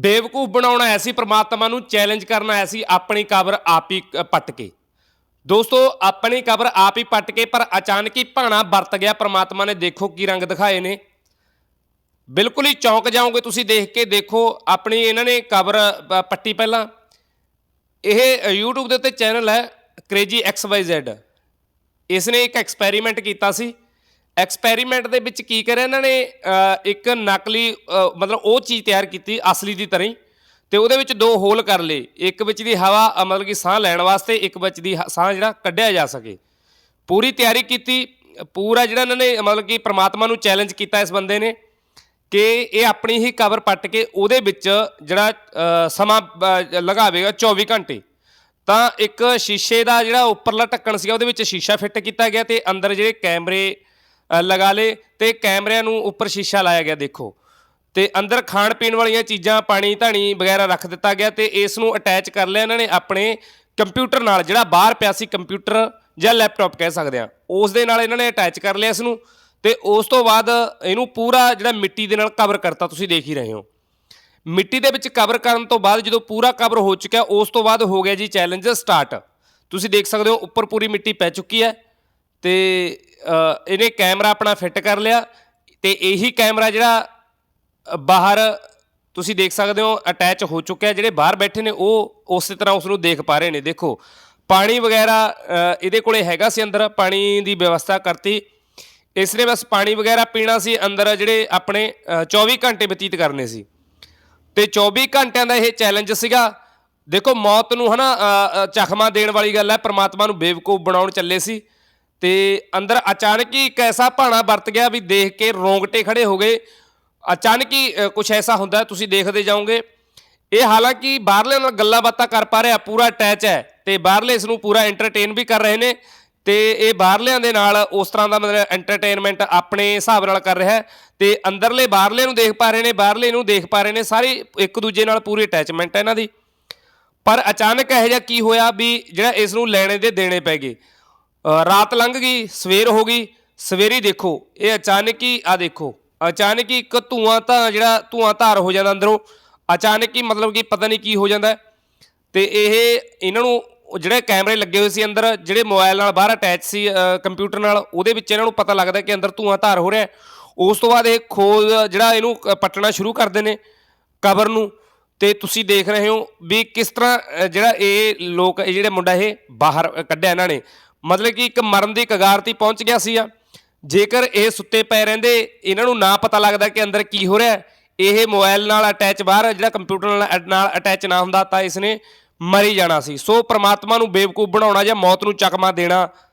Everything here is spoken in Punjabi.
ਬੇਵਕੂਫ ਬਣਾਉਣਾ ਆਇਆ ਸੀ ਪ੍ਰਮਾਤਮਾ ਨੂੰ ਚੈਲੰਜ ਕਰਨਾ ਆਇਆ ਸੀ ਆਪਣੀ ਕਬਰ ਆਪ ਹੀ ਪੱਟ ਕੇ। ਦੋਸਤੋ ਆਪਣੀ ਕਬਰ ਆਪ ਹੀ ਪੱਟ ਕੇ ਪਰ ਅਚਾਨਕ ਹੀ ਭਾਣਾ ਵਰਤ ਗਿਆ ਪ੍ਰਮਾਤਮਾ ਨੇ ਦੇਖੋ ਕੀ ਰੰਗ ਦਿਖਾਏ ਨੇ। ਬਿਲਕੁਲ ਹੀ ਚੌਂਕ ਜਾਓਗੇ ਤੁਸੀਂ ਦੇਖ ਕੇ ਦੇਖੋ ਆਪਣੀ ਇਹਨਾਂ ਨੇ ਕਬਰ ਪੱਟੀ ਪਹਿਲਾਂ। ਇਹ ਅ, YouTube ਦੇ ਉੱਤੇ ਚੈਨਲ ਹੈ ਕ੍ਰੇਜੀ XYZ ਇਸ ਨੇ ਇੱਕ ਐਕਸਪੈਰੀਮੈਂਟ ਕੀਤਾ ਸੀ। ਐਕਸਪੈਰੀਮੈਂਟ ਦੇ ਵਿੱਚ ਕੀ ਕਰਿਆ ਇਹਨਾਂ ਨੇ? ਇੱਕ ਨਕਲੀ ਮਤਲਬ ਉਹ ਚੀਜ਼ ਤਿਆਰ ਕੀਤੀ ਅਸਲੀ ਦੀ ਤਰ੍ਹਾਂ ਹੀ ਤੇ ਉਹਦੇ ਵਿੱਚ ਦੋ ਹੋਲ ਕਰ ਲਏ। ਇੱਕ ਵਿੱਚ ਦੀ ਹਵਾ ਮਤਲਬ ਕਿ ਸਾਹ ਲੈਣ ਵਾਸਤੇ, ਇੱਕ ਵਿੱਚ ਦੀ ਹ- ਸਾਹ ਜਿਹੜਾ ਕੱਢਿਆ ਜਾ ਸਕੇ। ਪੂਰੀ ਤਿਆਰੀ ਕੀਤੀ। ਪੂਰਾ ਜਿਹੜਾ ਇਹਨਾਂ ਨੇ ਮਤਲਬ ਕਿ ਪ੍ਰਮਾਤਮਾ ਨੂੰ ਚੈਲੰਜ ਕੀਤਾ ਇਸ ਬੰਦੇ ਨੇ ਕਿ ਇਹ ਆਪਣੀ ਹੀ ਕਬਰ ਪੱਟ ਕੇ ਉਹਦੇ ਵਿੱਚ ਜਿਹੜਾ ਸਮਾਂ ਲਗਾਵੇਗਾ 24 ਘੰਟੇ। ਤਾਂ ਇੱਕ ਸ਼ੀਸ਼ੇ ਦਾ ਜਿਹੜਾ ਉੱਪਰਲਾ ਢੱਕਣ ਸੀਗਾ, ਉਹਦੇ ਵਿੱਚ ਸ਼ੀਸ਼ਾ ਫਿੱਟ ਕੀਤਾ ਗਿਆ ਤੇ ਅੰਦਰ ਜਿਹੜੇ ਕੈਮਰੇ ਲਗਾ ਲਏ ਤੇ ਕੈਮਰਿਆਂ ਨੂੰ ਉੱਪਰ ਸ਼ੀਸ਼ਾ ਲਾਇਆ ਗਿਆ ਦੇਖੋ। ਤੇ ਅੰਦਰ ਖਾਣ ਪੀਣ ਵਾਲੀਆਂ ਚੀਜ਼ਾਂ, ਪਾਣੀ, ਧਾਣੀ ਵਗੈਰਾ ਰੱਖ ਦਿੱਤਾ ਗਿਆ ਤੇ ਇਸ ਨੂੰ ਅਟੈਚ ਕਰ ਲਿਆ ਇਹਨਾਂ ਨੇ ਆਪਣੇ ਕੰਪਿਊਟਰ ਨਾਲ, ਜਿਹੜਾ ਬਾਹਰ ਪਿਆ ਸੀ ਕੰਪਿਊਟਰ ਜਾਂ ਲੈਪਟਾਪ ਕਹਿ ਸਕਦੇ ਆ ਉਸ ਦੇ ਨਾਲ ਇਹਨਾਂ ਨੇ ਅਟੈਚ ਕਰ ਲਿਆ ਇਸ ਨੂੰ ਤੇ ਉਸ ਤੋਂ ਬਾਅਦ ਇਹਨੂੰ ਪੂਰਾ ਜਿਹੜਾ ਮਿੱਟੀ ਦੇ ਨਾਲ ਕਵਰ ਕਰਤਾ, ਤੁਸੀਂ ਦੇਖ ਹੀ ਰਹੇ ਹੋ। ਮਿੱਟੀ ਦੇ ਵਿੱਚ ਕਵਰ ਕਰਨ ਤੋਂ ਬਾਅਦ ਜਦੋਂ ਪੂਰਾ ਕਵਰ ਹੋ ਚੁੱਕਿਆ, ਉਸ ਤੋਂ ਬਾਅਦ ਹੋ ਗਿਆ ਜੀ ਚੈਲੰਜ ਸਟਾਰਟ ਤੁਸੀਂ ਦੇਖ ਸਕਦੇ ਹੋ, ਉੱਪਰ ਪੂਰੀ ਮਿੱਟੀ ਪੈ ਚੁੱਕੀ ਹੈ ਤੇ ਇਹਨੇ ਕੈਮਰਾ ਆਪਣਾ ਫਿੱਟ ਕਰ ਲਿਆ ਤੇ ਇਹੀ ਕੈਮਰਾ ਜਿਹੜਾ ਬਾਹਰ ਤੁਸੀਂ ਦੇਖ ਸਕਦੇ ਹੋ ਅਟੈਚ ਹੋ ਚੁੱਕਿਆ ਜਿਹੜੇ ਬਾਹਰ ਬੈਠੇ ਨੇ ਉਹ ਉਸੇ ਤਰ੍ਹਾਂ ਉਸ ਨੂੰ ਦੇਖ ਪਾ ਰਹੇ ਨੇ। ਦੇਖੋ ਪਾਣੀ ਵਗੈਰਾ ਇਹਦੇ ਕੋਲੇ ਹੈਗਾ ਸੀ ਅੰਦਰ ਪਾਣੀ ਦੀ ਵਿਵਸਥਾ ਕਰਤੀ। ਇਸ ਨੇ ਬਸ ਪਾਣੀ ਵਗੈਰਾ ਪੀਣਾ ਸੀ ਅੰਦਰ ਜਿਹੜੇ ਆਪਣੇ ਅ, 24 ਘੰਟੇ ਬਤੀਤ ਕਰਨੇ ਸੀ। ਤੇ 24 ਘੰਟਿਆਂ ਦਾ ਇਹ ਚੈਲੰਜ ਸੀਗਾ। ਦੇਖੋ ਮੌਤ ਨੂੰ ਹਨਾ ਅ, ਚਖਮਾ ਦੇਣ ਵਾਲੀ ਗੱਲ ਹੈ ਪ੍ਰਮਾਤਮਾ ਨੂੰ ਬੇਵਕੂਫ ਬਣਾਉਣ ਚੱਲੇ ਸੀ। ਤੇ ਅੰਦਰ ਅਚਾਨਕ ਹੀ ਇੱਕ ਐਸਾ ਭਾਣਾ ਵਰਤ ਗਿਆ ਵੀ ਦੇਖ ਕੇ ਰੋਂਗਟੇ ਖੜੇ ਹੋ ਗਏ। ਅਚਾਨਕ ਹੀ ਕੁਝ ਐਸਾ ਹੁੰਦਾ ਤੁਸੀਂ ਦੇਖਦੇ ਜਾਓਗੇ। ਇਹ ਹਾਲਾਂਕਿ ਬਾਹਰਲੇ ਨਾਲ ਗੱਲਾਂ ਬਾਤਾਂ ਕਰ ਪਾ ਰਿਹਾ, ਪੂਰਾ ਅਟੈਚ ਹੈ ਤੇ ਬਾਹਰਲੇ ਇਸ ਨੂੰ ਪੂਰਾ ਐਂਟਰਟੇਨ ਵੀ ਕਰ ਰਹੇ ਨੇ ਤੇ ਇਹ ਬਾਹਰਲਿਆਂ ਦੇ ਨਾਲ ਉਸ ਤਰ੍ਹਾਂ ਦਾ ਮਤਲਬ ਐਂਟਰਟੇਨਮੈਂਟ ਆਪਣੇ ਹਿਸਾਬ ਨਾਲ ਕਰ ਰਿਹਾ ਹੈ ਤੇ ਅੰਦਰਲੇ ਬਾਹਰਲੇ ਨੂੰ ਦੇਖ ਪਾ ਰਹੇ ਨੇ, ਬਾਹਰਲੇ ਨੂੰ ਦੇਖ ਪਾ ਰਹੇ ਨੇ, ਸਾਰੇ ਇੱਕ ਦੂਜੇ ਨਾਲ ਪੂਰੀ ਅਟੈਚਮੈਂਟ ਹੈ ਇਹਨਾਂ ਦੀ। ਪਰ ਅਚਾਨਕ ਇਹੋ ਜਿਹਾ ਕੀ ਹੋਇਆ ਵੀ ਜਿਹੜਾ ਇਸ ਨੂੰ ਲੈਣੇ ਦੇ ਦੇਣੇ ਪੈ ਗਏ। ਰਾਤ ਲੰਘ ਗਈ, ਸਵੇਰ ਹੋ ਗਈ, ਸਵੇਰੀ ਦੇਖੋ, ਇਹ ਅਚਾਨਕ ਹੀ ਆ ਦੇਖੋ, ਅਚਾਨਕ ਹੀ ਇੱਕ ਧੂਆਂ ਤਾਂ ਜਿਹੜਾ ਧੂਆਂ ਧਾਰ ਹੋ ਜਾਂਦਾ ਅੰਦਰੋਂ, ਅਚਾਨਕ ਹੀ ਮਤਲਬ ਕਿ ਪਤਾ ਨਹੀਂ ਕੀ ਹੋ ਜਾਂਦਾ ਹੈ। ਤੇ ਇਹ ਇਹਨਾਂ ਨੂੰ ਜਿਹੜੇ ਕੈਮਰੇ ਲੱਗੇ ਹੋਏ ਸੀ ਅੰਦਰ, ਜਿਹੜੇ ਮੋਬਾਈਲ ਨਾਲ ਬਾਹਰ ਅਟੈਚ ਸੀ ਕੰਪਿਊਟਰ ਨਾਲ, ਉਹਦੇ ਵਿੱਚ ਇਹਨਾਂ ਨੂੰ ਪਤਾ ਲੱਗਦਾ ਕਿ ਅੰਦਰ ਧੂਆਂ ਧਾਰ ਹੋ ਰਿਹਾ ਉਸ ਤੋਂ ਬਾਅਦ ਇਹ ਖੋਜ, ਜਿਹੜਾ ਇਹਨੂੰ ਪੱਟਣਾ ਸ਼ੁਰੂ ਕਰਦੇ ਨੇ, ਕਬਰ ਨੂੰ। ਤੇ ਤੁਸੀਂ ਦੇਖ ਰਹੇ ਹੋ ਵੀ ਕਿਸ ਤਰ੍ਹਾਂ ਜਿਹੜਾ ਇਹ ਲੋਕ, ਇਹ ਜਿਹੜੇ ਮੁੰਡਾ ਇਹ ਬਾਹਰ ਕੱਢਿਆ ਇਹਨਾਂ ਨੇ। ਮਤਲਬ ਕਿ ਇੱਕ ਮਰਨ ਦੀ ਕਗਾਰ ਤੇ ਪਹੁੰਚ ਗਿਆ ਸੀ ਆ। ਜੇਕਰ ਇਹ ਸੁੱਤੇ ਪਏ ਰਹਿੰਦੇ, ਇਹਨਾਂ ਨੂੰ ਨਾ ਪਤਾ ਲੱਗਦਾ ਕਿ ਅੰਦਰ ਕੀ ਹੋ ਰਿਹਾ ਇਹ ਮੋਬਾਈਲ ਨਾਲ ਅਟੈਚ ਬਾਹਰ ਜਿਹੜਾ ਕੰਪਿਊਟਰ ਨਾਲ ਨਾਲ ਅਟੈਚ ਨਾ ਹੁੰਦਾ ਤਾਂ ਇਸ ਨੇ ਮਰੀ ਜਾਣਾ ਸੀ। ਸੋ ਪ੍ਰਮਾਤਮਾ ਨੂੰ ਬੇਵਕੂਫ ਬਣਾਉਣਾ ਜਾਂ ਮੌਤ ਨੂੰ ਚਕਮਾ ਦੇਣਾ